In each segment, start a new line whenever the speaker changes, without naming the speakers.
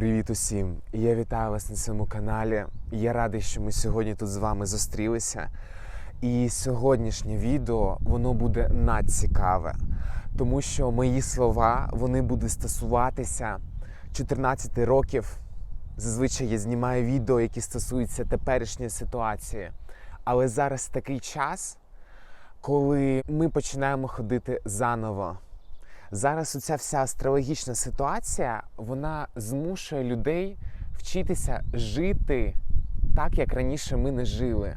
Привіт усім! Я вітаю вас на цьому каналі. Я радий, що ми сьогодні тут з вами зустрілися. І сьогоднішнє відео воно буде надцікаве, тому що мої слова вони будуть стосуватися 14 років. Зазвичай я знімаю відео, які стосуються теперішньої ситуації. Але зараз такий час, коли ми починаємо ходити заново. Зараз оця вся астрологічна ситуація вона змушує людей вчитися жити так, як раніше ми не жили.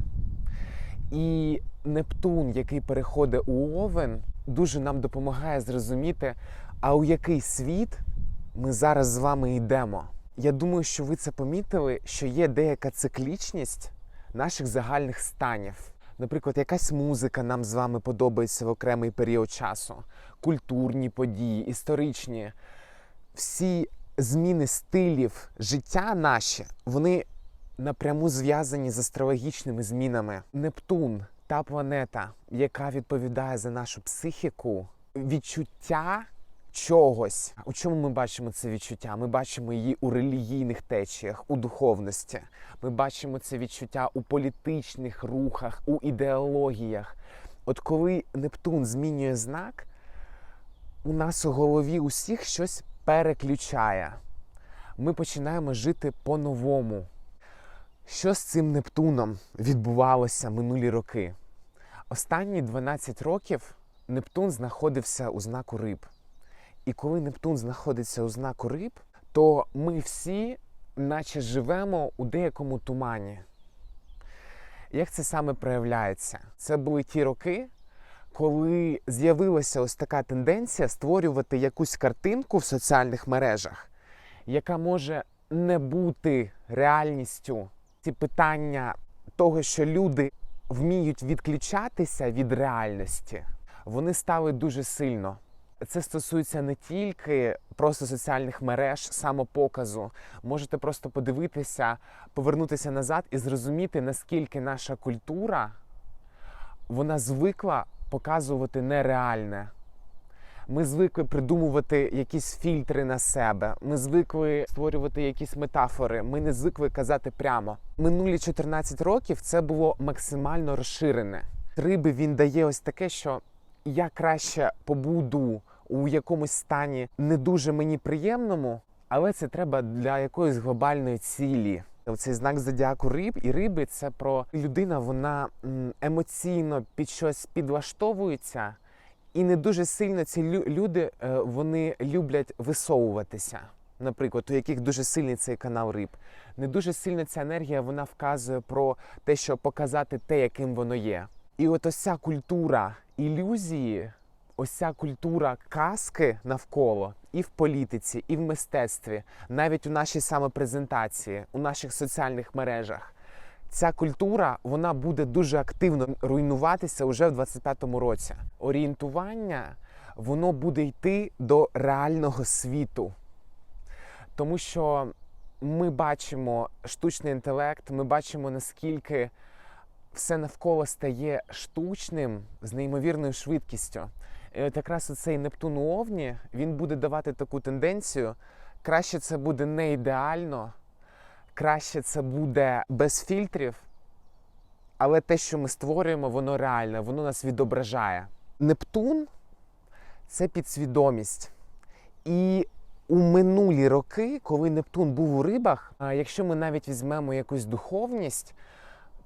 І Нептун, який переходить у Овен, дуже нам допомагає зрозуміти, а у який світ ми зараз з вами йдемо. Я думаю, що ви це помітили, що є деяка циклічність наших загальних станів. Наприклад, якась музика нам з вами подобається в окремий період часу, культурні події, історичні. Всі зміни стилів життя наші, вони напряму зв'язані з астрологічними змінами. Нептун, та планета, яка відповідає за нашу психіку, відчуття чогось. У чому ми бачимо це відчуття? Ми бачимо її у релігійних течіях, у духовності. Ми бачимо це відчуття у політичних рухах, у ідеологіях. От коли Нептун змінює знак, у нас у голові усіх щось переключає. Ми починаємо жити по-новому. Що з цим Нептуном відбувалося минулі роки? Останні 12 років Нептун знаходився у знаку риб. І коли Нептун знаходиться у знаку риб, то ми всі, наче живемо у деякому тумані. Як це саме проявляється? Це були ті роки, коли з'явилася ось така тенденція створювати якусь картинку в соціальних мережах, яка може не бути реальністю. Ці питання того, що люди вміють відключатися від реальності, вони стали дуже сильно. Це стосується не тільки просто соціальних мереж, самопоказу. Можете просто подивитися, повернутися назад і зрозуміти, наскільки наша культура вона звикла показувати нереальне. Ми звикли придумувати якісь фільтри на себе. Ми звикли створювати якісь метафори. Ми не звикли казати прямо. Минулі 14 років це було максимально розширене. Риби він дає ось таке, що я краще побуду у якомусь стані не дуже мені приємному, але це треба для якоїсь глобальної цілі. Цей знак зодіаку риб і риби це про людина, вона емоційно під щось підлаштовується, і не дуже сильно ці люди е, вони люблять висовуватися. Наприклад, у яких дуже сильний цей канал риб. Не дуже сильно ця енергія вона вказує про те, що показати те, яким воно є. І от ось ця культура ілюзії, ось ця культура казки навколо і в політиці, і в мистецтві, навіть у нашій самопрезентації, у наших соціальних мережах. Ця культура вона буде дуже активно руйнуватися уже в 25-му році. Орієнтування воно буде йти до реального світу, тому що ми бачимо штучний інтелект, ми бачимо наскільки все навколо стає штучним з неймовірною швидкістю. І от якраз цей Нептун у Овні він буде давати таку тенденцію. Краще це буде не ідеально, краще це буде без фільтрів, але те, що ми створюємо, воно реальне, воно нас відображає. Нептун це підсвідомість. І у минулі роки, коли Нептун був у рибах, якщо ми навіть візьмемо якусь духовність,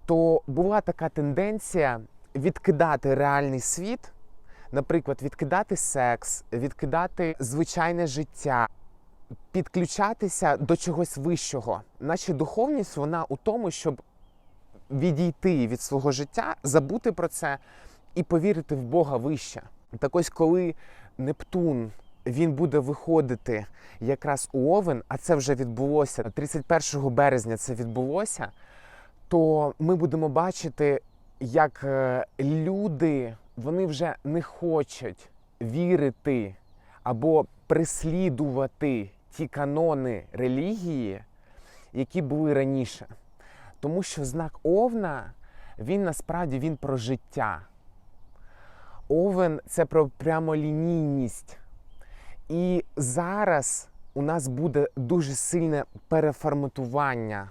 то була така тенденція відкидати реальний світ, наприклад, відкидати секс, відкидати звичайне життя, підключатися до чогось вищого. Наша духовність вона у тому, щоб відійти від свого життя, забути про це і повірити в Бога вище. Так ось, коли Нептун він буде виходити якраз у Овен, а це вже відбулося 31 березня. Це відбулося то ми будемо бачити, як е, люди вони вже не хочуть вірити або прислідувати ті канони релігії, які були раніше. Тому що знак Овна він насправді він про життя. Овен це про прямолінійність. І зараз у нас буде дуже сильне переформатування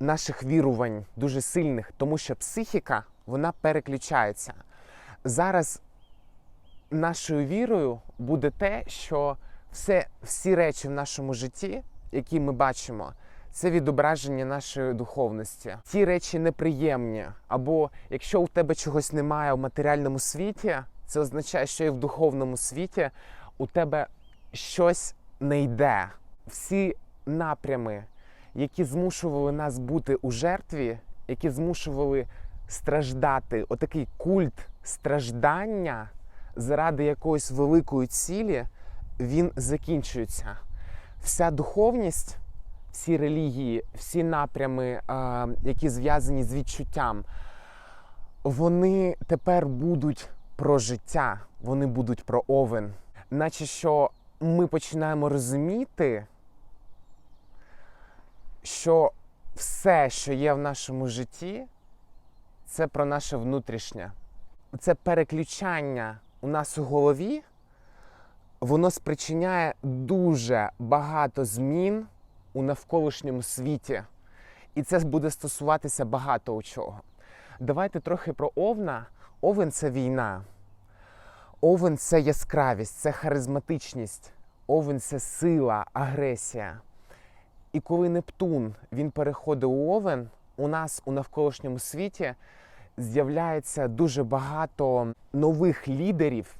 наших вірувань, дуже сильних, тому що психіка вона переключається. Зараз нашою вірою буде те, що все, всі речі в нашому житті, які ми бачимо, це відображення нашої духовності. Ті речі неприємні. Або якщо у тебе чогось немає в матеріальному світі, це означає, що і в духовному світі у тебе щось не йде. Всі напрями, які змушували нас бути у жертві, які змушували страждати, отакий культ страждання заради якоїсь великої цілі, він закінчується. Вся духовність, всі релігії, всі напрями, які зв'язані з відчуттям, вони тепер будуть про життя, вони будуть про овен. Наче що ми починаємо розуміти, що все, що є в нашому житті, це про наше внутрішнє. Це переключання у нас у голові, воно спричиняє дуже багато змін у навколишньому світі. І це буде стосуватися багато у чого. Давайте трохи про овна. Овен це війна. Овен це яскравість, це харизматичність. Овен це сила, агресія. І коли Нептун він переходить у Овен, у нас у навколишньому світі з'являється дуже багато нових лідерів,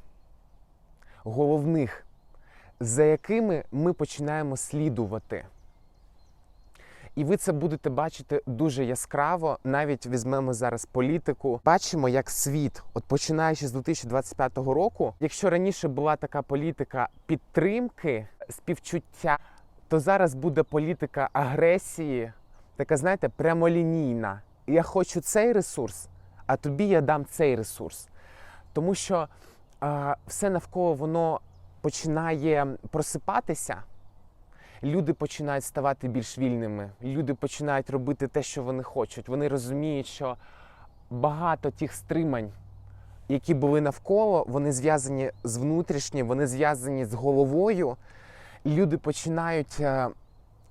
головних, за якими ми починаємо слідувати. І ви це будете бачити дуже яскраво. Навіть візьмемо зараз політику. Бачимо, як світ, от починаючи з 2025 року, якщо раніше була така політика підтримки, співчуття, то зараз буде політика агресії, така, знаєте, прямолінійна. Я хочу цей ресурс, а тобі я дам цей ресурс. Тому що е, все навколо воно починає просипатися. Люди починають ставати більш вільними. Люди починають робити те, що вони хочуть. Вони розуміють, що багато тих стримань, які були навколо, вони зв'язані з внутрішнім, вони зв'язані з головою. Люди починають е,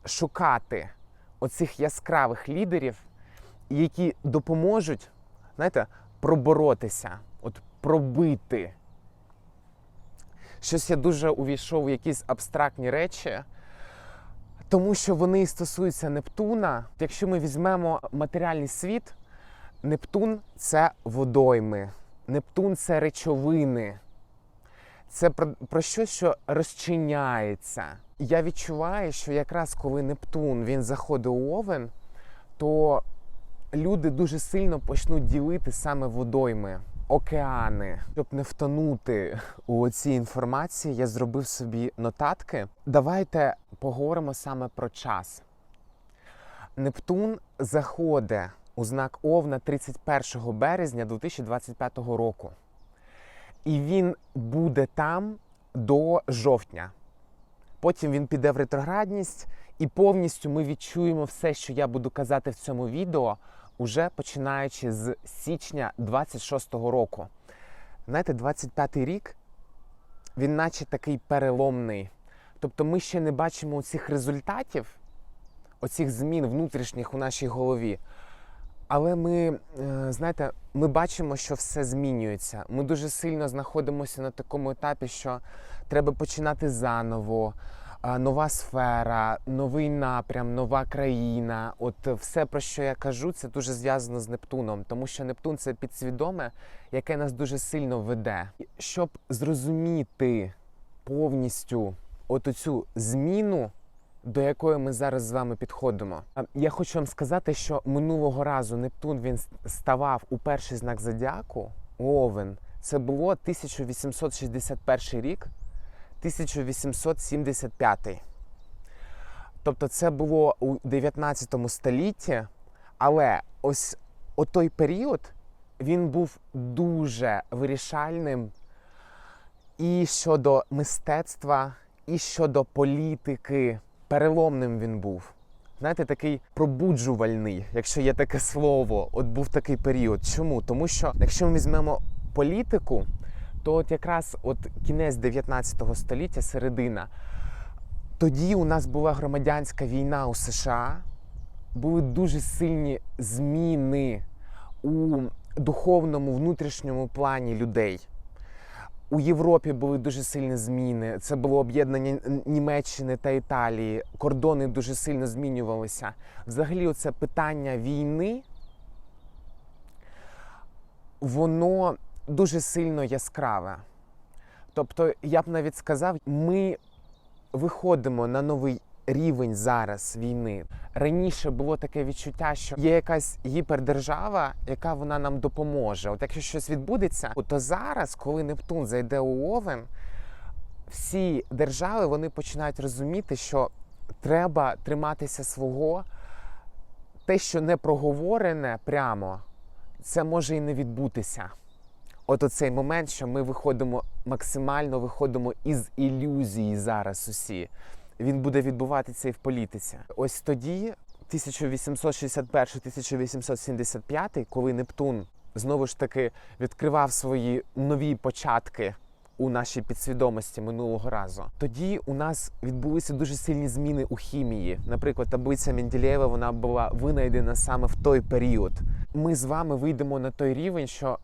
шукати оцих яскравих лідерів, які допоможуть, знаєте, проборотися, от пробити. Щось я дуже увійшов у якісь абстрактні речі, тому що вони стосуються Нептуна. Якщо ми візьмемо матеріальний світ, Нептун це водойми, Нептун це речовини. Це про, про щось, що розчиняється. Я відчуваю, що якраз коли Нептун він заходить у Овен, то люди дуже сильно почнуть ділити саме водойми, океани. Щоб не втонути у цій інформації, я зробив собі нотатки. Давайте поговоримо саме про час. Нептун заходить у знак Овна 31 березня 2025 року. І він буде там до жовтня. Потім він піде в ретроградність, і повністю ми відчуємо все, що я буду казати в цьому відео, уже починаючи з січня 26-го року. Знаєте, 25-й рік він наче такий переломний. Тобто ми ще не бачимо цих результатів, оцих змін внутрішніх у нашій голові. Але ми, е, знаєте, ми бачимо, що все змінюється. Ми дуже сильно знаходимося на такому етапі, що треба починати заново. Нова сфера, новий напрям, нова країна. От все, про що я кажу, це дуже зв'язано з Нептуном, тому що Нептун це підсвідоме, яке нас дуже сильно веде. Щоб зрозуміти повністю от цю зміну, до якої ми зараз з вами підходимо. Я хочу вам сказати, що минулого разу Нептун він ставав у перший знак зодіаку Овен. Це було 1861 рік, 1875. Тобто це було у 19 столітті, але ось отой період він був дуже вирішальним і щодо мистецтва, і щодо політики. Переломним він був. Знаєте, такий пробуджувальний, якщо є таке слово. От був такий період. Чому? Тому що якщо ми візьмемо політику, то от якраз от кінець 19 століття, середина, Тоді у нас була громадянська війна у США, були дуже сильні зміни у духовному внутрішньому плані людей. У Європі були дуже сильні зміни. Це було об'єднання Німеччини та Італії. Кордони дуже сильно змінювалися. Взагалі, це питання війни, воно дуже сильно яскраве. Тобто, я б навіть сказав, ми виходимо на новий рівень зараз війни. Раніше було таке відчуття, що є якась гіпердержава, яка вона нам допоможе. От якщо щось відбудеться, то зараз, коли Нептун зайде у Овен, всі держави вони починають розуміти, що треба триматися свого. Те, що не проговорене прямо, це може і не відбутися. От оцей момент, що ми виходимо максимально виходимо із ілюзії зараз усі. Він буде відбуватися і в політиці. Ось тоді, 1861-1875, коли Нептун знову ж таки відкривав свої нові початки у нашій підсвідомості минулого разу. Тоді у нас відбулися дуже сильні зміни у хімії. Наприклад, таблиця Менделєєва вона була винайдена саме в той період. Ми з вами вийдемо на той рівень, що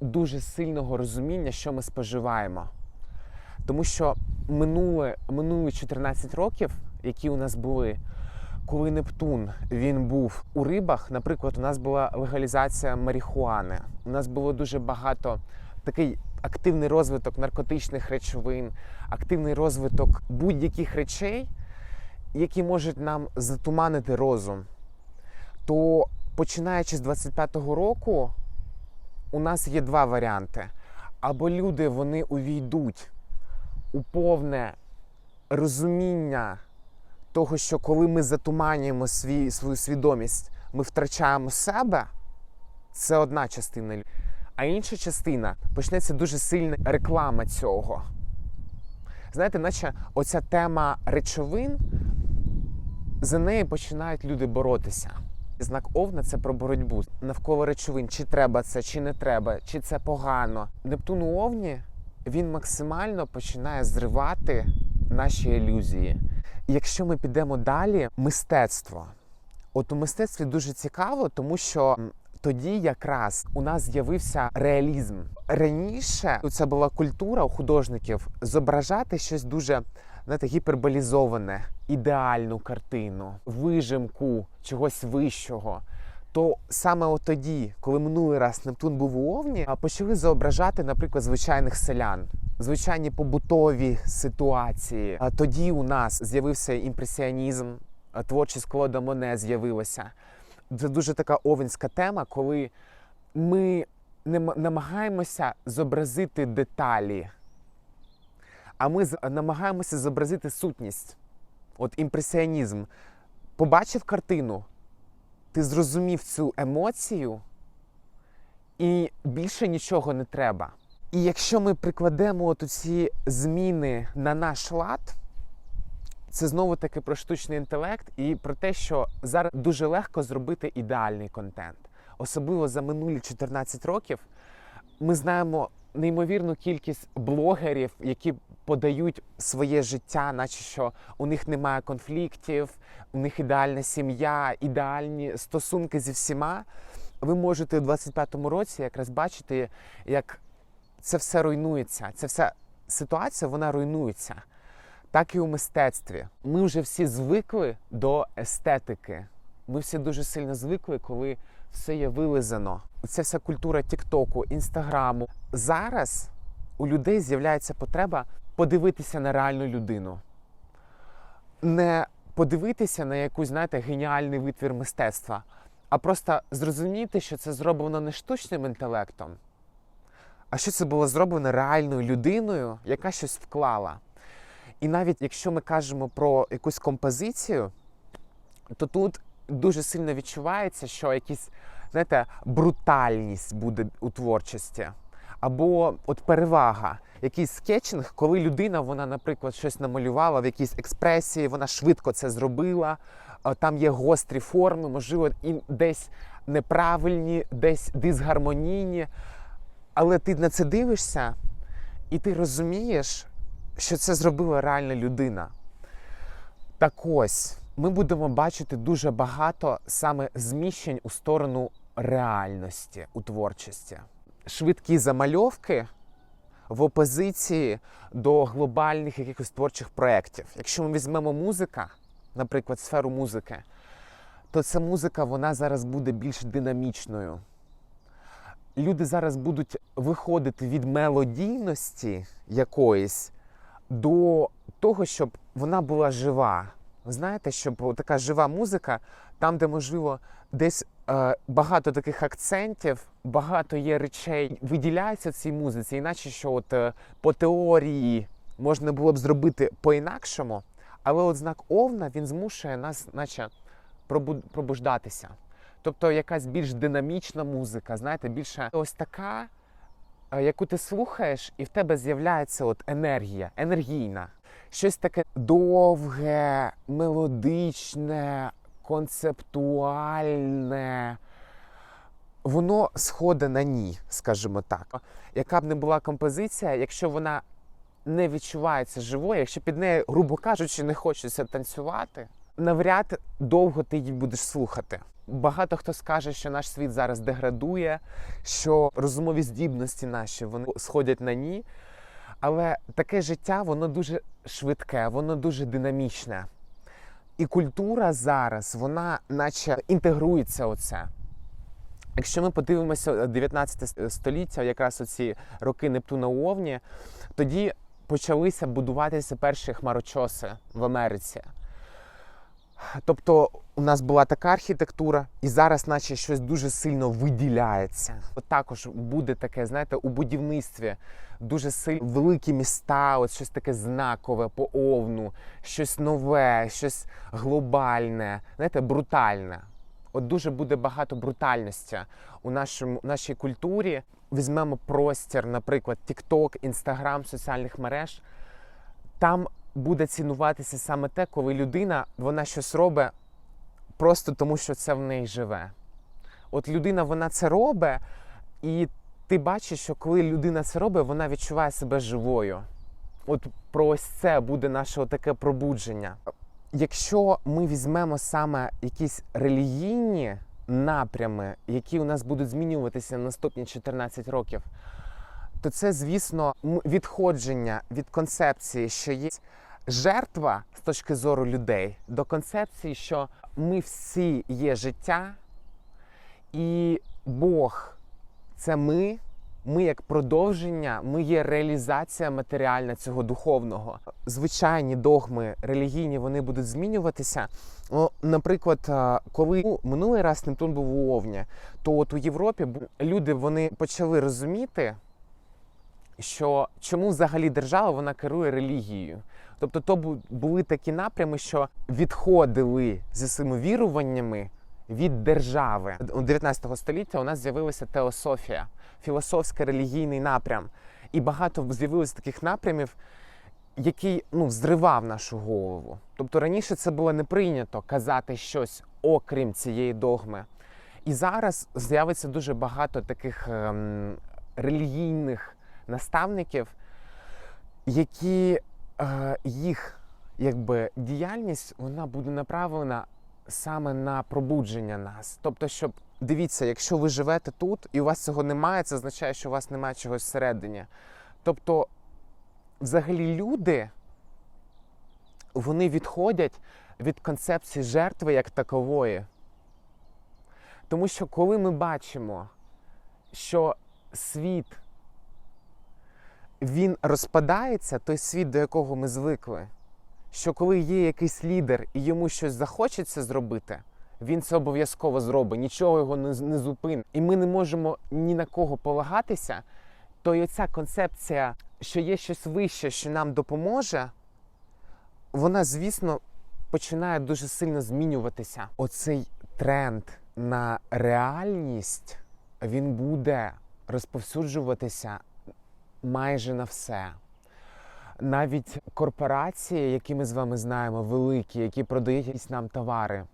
дуже сильного розуміння, що ми споживаємо. Тому що минуле, минулі 14 років, які у нас були, коли Нептун він був у рибах, наприклад, у нас була легалізація марихуани. У нас було дуже багато такий активний розвиток наркотичних речовин, активний розвиток будь-яких речей, які можуть нам затуманити розум. То починаючи з 25-го року, у нас є два варіанти. Або люди вони увійдуть у повне розуміння того, що коли ми затуманюємо свій, свою свідомість, ми втрачаємо себе, це одна частина. А інша частина почнеться дуже сильна реклама цього. Знаєте, наче оця тема речовин, за неї починають люди боротися. Знак Овна це про боротьбу навколо речовин, чи треба це, чи не треба, чи це погано. Нептун у Овні він максимально починає зривати наші ілюзії. Якщо ми підемо далі, мистецтво. От у мистецтві дуже цікаво, тому що тоді якраз у нас з'явився реалізм. Раніше це була культура у художників зображати щось дуже знаєте, гіперболізоване, ідеальну картину, вижимку чогось вищого. То саме тоді, коли минулий раз Нептун був у Овні, почали зображати, наприклад, звичайних селян, звичайні побутові ситуації. А тоді у нас з'явився імпресіонізм, творчість Клода Моне з'явилася. Це дуже така овенська тема, коли ми намагаємося зобразити деталі, а ми намагаємося зобразити сутність. От імпресіонізм. Побачив картину, ти зрозумів цю емоцію, і більше нічого не треба. І якщо ми прикладемо от ці зміни на наш лад, це знову таки про штучний інтелект і про те, що зараз дуже легко зробити ідеальний контент. Особливо за минулі 14 років ми знаємо неймовірну кількість блогерів, які подають своє життя, наче що у них немає конфліктів, у них ідеальна сім'я, ідеальні стосунки зі всіма. Ви можете у 25-му році якраз бачити, як це все руйнується. Ця вся ситуація вона руйнується. Так і у мистецтві. Ми вже всі звикли до естетики. Ми всі дуже сильно звикли, коли все є вилизано. Ця вся культура Тіктоку, Інстаграму. Зараз у людей з'являється потреба подивитися на реальну людину. Не подивитися на якусь, знаєте, геніальний витвір мистецтва, а просто зрозуміти, що це зроблено не штучним інтелектом, а що це було зроблено реальною людиною, яка щось вклала. І навіть якщо ми кажемо про якусь композицію, то тут дуже сильно відчувається, що якісь, знаєте, брутальність буде у творчості. Або от перевага, якийсь скетчинг, коли людина, вона, наприклад, щось намалювала в якійсь експресії, вона швидко це зробила. Там є гострі форми, можливо, і десь неправильні, десь дисгармонійні. Але ти на це дивишся, і ти розумієш, що це зробила реальна людина. Так ось, ми будемо бачити дуже багато саме зміщень у сторону реальності у творчості. Швидкі замальовки в опозиції до глобальних якихось творчих проєктів. Якщо ми візьмемо музика, наприклад, сферу музики, то ця музика вона зараз буде більш динамічною. Люди зараз будуть виходити від мелодійності якоїсь до того, щоб вона була жива. Ви знаєте, щоб така жива музика, там, де можливо десь багато таких акцентів, багато є речей, виділяється цій музиці, іначе що от е, по теорії можна було б зробити по-інакшому, але от знак Овна він змушує нас, наче, пробуждатися. Тобто якась більш динамічна музика, знаєте, більше ось така, е, яку ти слухаєш, і в тебе з'являється от енергія, енергійна. Щось таке довге, мелодичне, концептуальне. Воно сходить на ні, скажімо так. Яка б не була композиція, якщо вона не відчувається живою, якщо під нею, грубо кажучи, не хочеться танцювати, навряд довго ти її будеш слухати. Багато хто скаже, що наш світ зараз деградує, що розумові здібності наші вони сходять на ні. Але таке життя, воно дуже швидке, воно дуже динамічне. І культура зараз, вона наче інтегрується оце. Якщо ми подивимося 19 століття, якраз оці роки Нептуна у Овні, тоді почалися будуватися перші хмарочоси в Америці. Тобто у нас була така архітектура, і зараз, наче щось дуже сильно виділяється. От також буде таке, знаєте, у будівництві дуже сильно великі міста, от щось таке знакове по овну, щось нове, щось глобальне, знаєте, брутальне. От дуже буде багато брутальності у нашому нашій культурі. Візьмемо простір, наприклад, TikTok, Instagram, соціальних мереж. Там буде цінуватися саме те, коли людина вона щось робить просто тому, що це в неї живе. От людина вона це робить, і ти бачиш, що коли людина це робить, вона відчуває себе живою. От про ось це буде наше таке пробудження. Якщо ми візьмемо саме якісь релігійні напрями, які у нас будуть змінюватися наступні 14 років, то це, звісно, відходження від концепції, що є жертва з точки зору людей, до концепції, що ми всі є життя, і Бог це ми. Ми як продовження, ми є реалізація матеріальна цього духовного. Звичайні догми релігійні вони будуть змінюватися. Ну, наприклад, коли ну, минулий раз Нептун був у Овні, то от у Європі люди вони почали розуміти, що чому взагалі держава вона керує релігією. Тобто, то були такі напрями, що відходили зі своїми віруваннями від держави. У 19 століття у нас з'явилася теософія, філософський релігійний напрям. І багато з'явилося таких напрямів, який ну, зривав нашу голову. Тобто раніше це було не прийнято казати щось окрім цієї догми. І зараз з'явиться дуже багато таких ем, релігійних наставників, які їх якби, діяльність вона буде направлена саме на пробудження нас. Тобто, щоб дивіться, якщо ви живете тут і у вас цього немає, це означає, що у вас немає чогось всередині. Тобто, взагалі, люди вони відходять від концепції жертви як такової. Тому що коли ми бачимо, що світ він розпадається, той світ, до якого ми звикли, що коли є якийсь лідер і йому щось захочеться зробити, він це обов'язково зробить, нічого його не, не зупинить. І ми не можемо ні на кого полагатися, то і оця концепція, що є щось вище, що нам допоможе, вона, звісно, починає дуже сильно змінюватися. Оцей тренд на реальність він буде розповсюджуватися майже на все. Навіть корпорації, які ми з вами знаємо, великі, які продають якісь нам товари,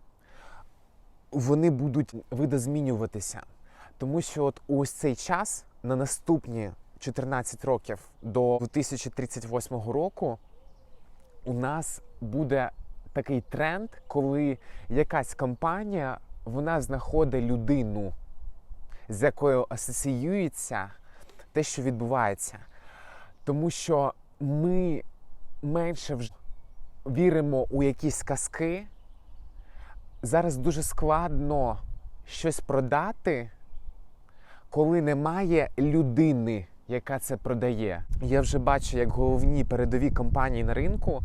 вони будуть видозмінюватися. Тому що от ось цей час на наступні 14 років до 2038 року у нас буде такий тренд, коли якась компанія вона знаходить людину, з якою асоціюється те, що відбувається. Тому що ми менше вже віримо у якісь казки. Зараз дуже складно щось продати, коли немає людини, яка це продає. Я вже бачу, як головні передові компанії на ринку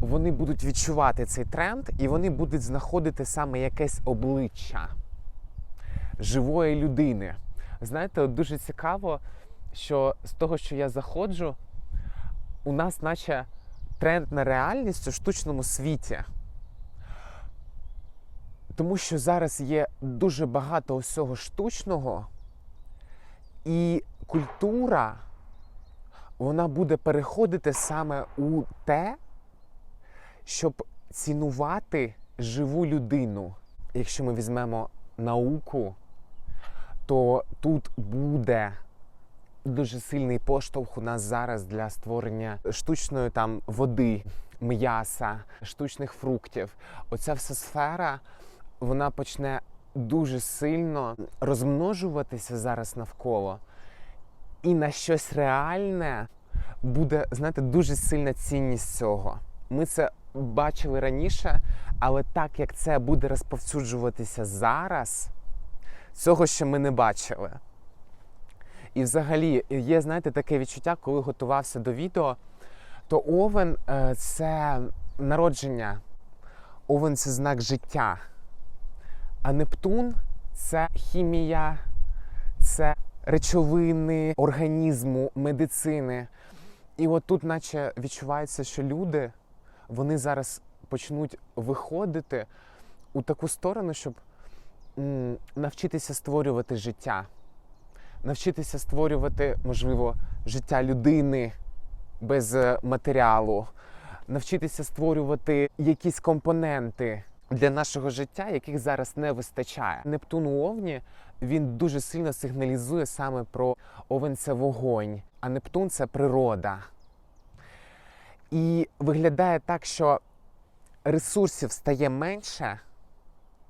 вони будуть відчувати цей тренд і вони будуть знаходити саме якесь обличчя живої людини. Знаєте, от дуже цікаво, що з того, що я заходжу, у нас наче тренд на реальність у штучному світі. Тому що зараз є дуже багато усього штучного, і культура вона буде переходити саме у те, щоб цінувати живу людину. Якщо ми візьмемо науку, то тут буде дуже сильний поштовх у нас зараз для створення штучної там води, м'яса, штучних фруктів. Оця вся сфера вона почне дуже сильно розмножуватися зараз навколо, і на щось реальне буде, знаєте, дуже сильна цінність цього. Ми це бачили раніше, але так як це буде розповсюджуватися зараз, цього ще ми не бачили. І взагалі є, знаєте, таке відчуття, коли готувався до відео, то овен е, це народження, овен це знак життя. А Нептун це хімія, це речовини організму, медицини. І от тут, наче відчувається, що люди вони зараз почнуть виходити у таку сторону, щоб навчитися створювати життя, навчитися створювати, можливо, життя людини без е, матеріалу, навчитися створювати якісь компоненти для нашого життя, яких зараз не вистачає. Нептун у Овні він дуже сильно сигналізує саме про овен це вогонь, а Нептун це природа. І виглядає так, що ресурсів стає менше,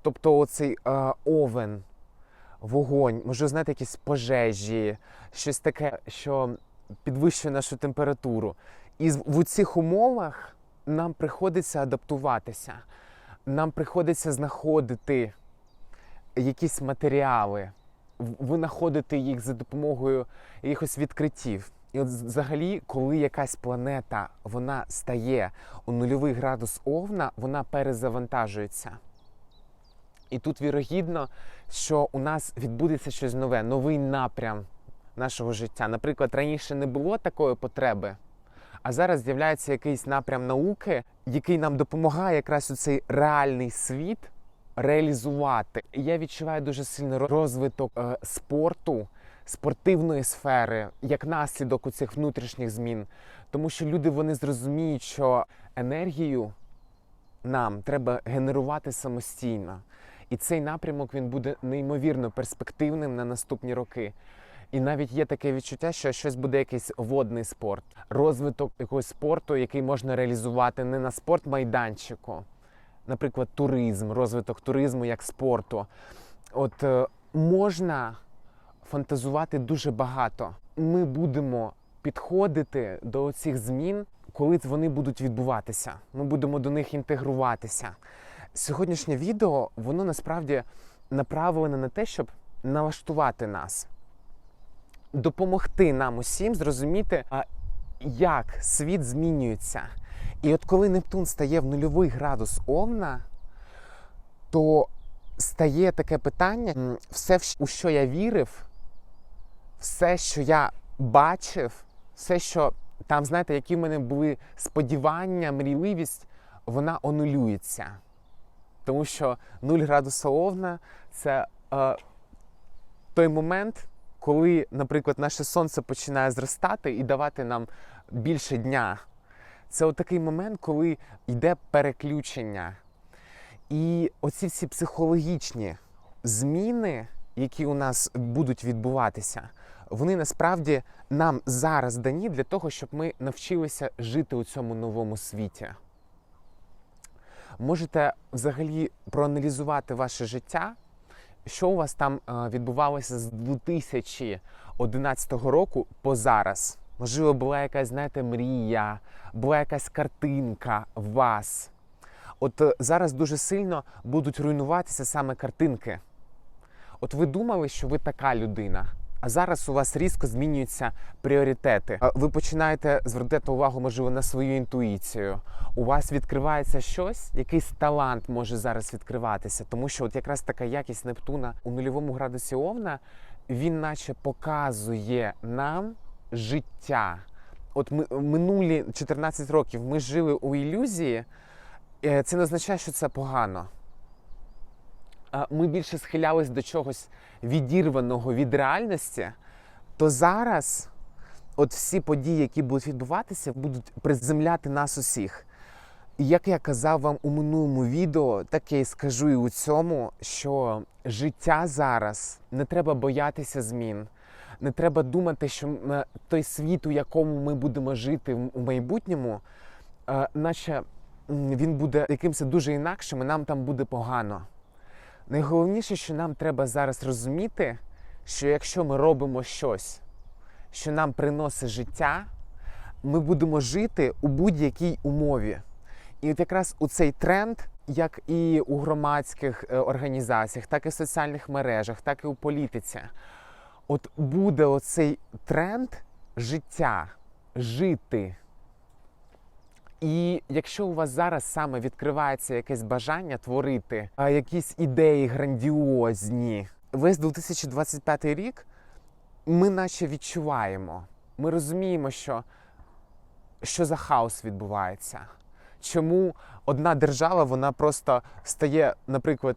тобто оцей е, овен, вогонь, може знаєте, якісь пожежі, щось таке, що підвищує нашу температуру. І в цих умовах нам приходиться адаптуватися, нам приходиться знаходити якісь матеріали, винаходити їх за допомогою якихось відкриттів. І от взагалі, коли якась планета вона стає у нульовий градус овна, вона перезавантажується. І тут вірогідно, що у нас відбудеться щось нове, новий напрям нашого життя. Наприклад, раніше не було такої потреби, а зараз з'являється якийсь напрям науки, який нам допомагає якраз у цей реальний світ реалізувати. Я відчуваю дуже сильний розвиток е, спорту, спортивної сфери, як наслідок у цих внутрішніх змін. Тому що люди вони зрозуміють, що енергію нам треба генерувати самостійно. І цей напрямок він буде неймовірно перспективним на наступні роки. І навіть є таке відчуття, що щось буде якийсь водний спорт, розвиток якогось спорту, який можна реалізувати не на спортмайданчику, наприклад, туризм, розвиток туризму як спорту. От е, можна фантазувати дуже багато. Ми будемо підходити до цих змін, коли вони будуть відбуватися. Ми будемо до них інтегруватися. Сьогоднішнє відео воно насправді направлене на те, щоб налаштувати нас, допомогти нам усім зрозуміти, як світ змінюється. І от коли Нептун стає в нульовий градус Овна, то стає таке питання: все, у що я вірив, все, що я бачив, все, що там, знаєте, які в мене були сподівання, мрійливість, вона онулюється. Тому що 0 градуса Овна це е, той момент, коли, наприклад, наше сонце починає зростати і давати нам більше дня. Це от такий момент, коли йде переключення. І оці всі психологічні зміни, які у нас будуть відбуватися, вони насправді нам зараз дані для того, щоб ми навчилися жити у цьому новому світі. Можете взагалі проаналізувати ваше життя, що у вас там е, відбувалося з 2011 року по зараз. Можливо, була якась, знаєте, мрія, була якась картинка вас. От е, зараз дуже сильно будуть руйнуватися саме картинки. От ви думали, що ви така людина, а зараз у вас різко змінюються пріоритети. Ви починаєте звертати увагу, можливо, на свою інтуїцію. У вас відкривається щось, якийсь талант може зараз відкриватися, тому що от якраз така якість Нептуна у нульовому градусі Овна, він наче показує нам життя. От ми минулі 14 років ми жили у ілюзії. Е, Це не означає, що це погано. Ми більше схилялись до чогось відірваного від реальності, то зараз от всі події, які будуть відбуватися, будуть приземляти нас усіх. І як я казав вам у минулому відео, так я і скажу і у цьому, що життя зараз не треба боятися змін. Не треба думати, що той світ, у якому ми будемо жити у майбутньому, е, наче він буде якимось дуже інакшим, і нам там буде погано. Найголовніше, що нам треба зараз розуміти, що якщо ми робимо щось, що нам приносить життя, ми будемо жити у будь-якій умові. І от якраз у цей тренд, як і у громадських е, організаціях, так і в соціальних мережах, так і у політиці, от буде оцей тренд життя, жити. І якщо у вас зараз саме відкривається якесь бажання творити, якісь ідеї грандіозні, весь 2025 рік ми наче відчуваємо. Ми розуміємо, що, що за хаос відбувається. Чому одна держава вона просто стає, наприклад,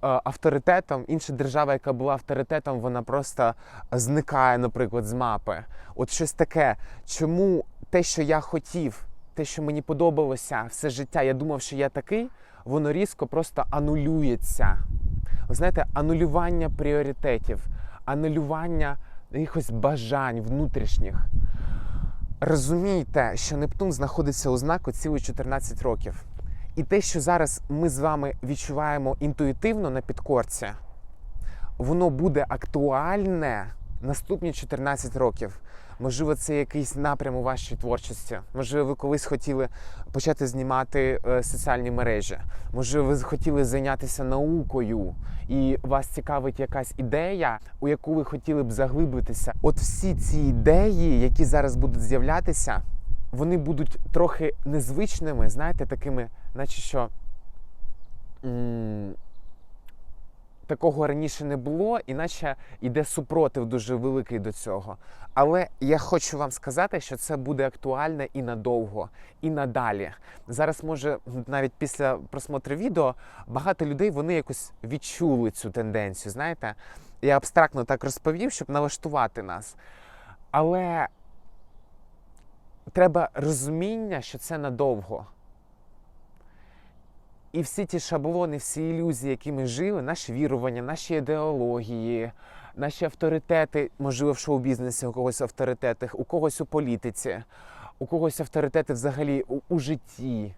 авторитетом, інша держава, яка була авторитетом, вона просто зникає, наприклад, з мапи. От щось таке. Чому те, що я хотів, те, що мені подобалося все життя, я думав, що я такий, воно різко просто анулюється. Ви знаєте, анулювання пріоритетів, анулювання якихось бажань внутрішніх. Розумійте, що Нептун знаходиться у знаку цілих 14 років. І те, що зараз ми з вами відчуваємо інтуїтивно на підкорці, воно буде актуальне наступні 14 років. Можливо, це якийсь напрям у вашій творчості. Можливо, ви колись хотіли почати знімати е, соціальні мережі. Можливо, ви хотіли зайнятися наукою, і вас цікавить якась ідея, у яку ви хотіли б заглибитися. От всі ці ідеї, які зараз будуть з'являтися, вони будуть трохи незвичними, знаєте, такими, наче що. Такого раніше не було, іначе йде супротив дуже великий до цього. Але я хочу вам сказати, що це буде актуально і надовго, і надалі. Зараз, може, навіть після просмотру відео багато людей вони якось відчули цю тенденцію. Знаєте, я абстрактно так розповів, щоб налаштувати нас. Але треба розуміння, що це надовго. І всі ті шаблони, всі ілюзії, які ми жили, наші вірування, наші ідеології, наші авторитети, можливо, в шоу-бізнесі у когось авторитети, у когось у політиці, у когось авторитети взагалі у, у житті.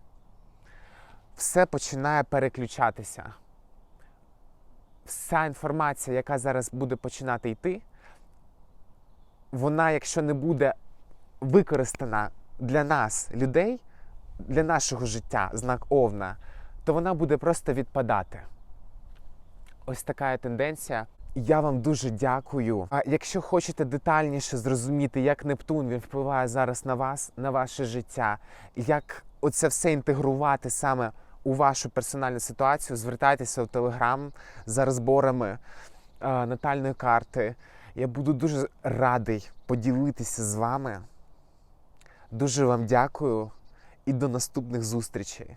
Все починає переключатися. Вся інформація, яка зараз буде починати йти, вона, якщо не буде використана для нас, людей, для нашого життя, знак Овна, то вона буде просто відпадати. Ось така є тенденція. Я вам дуже дякую. А якщо хочете детальніше зрозуміти, як Нептун він впливає зараз на вас, на ваше життя, як оце все інтегрувати саме у вашу персональну ситуацію, звертайтеся в Телеграм за розборами е, натальної карти. Я буду дуже радий поділитися з вами. Дуже вам дякую і до наступних зустрічей.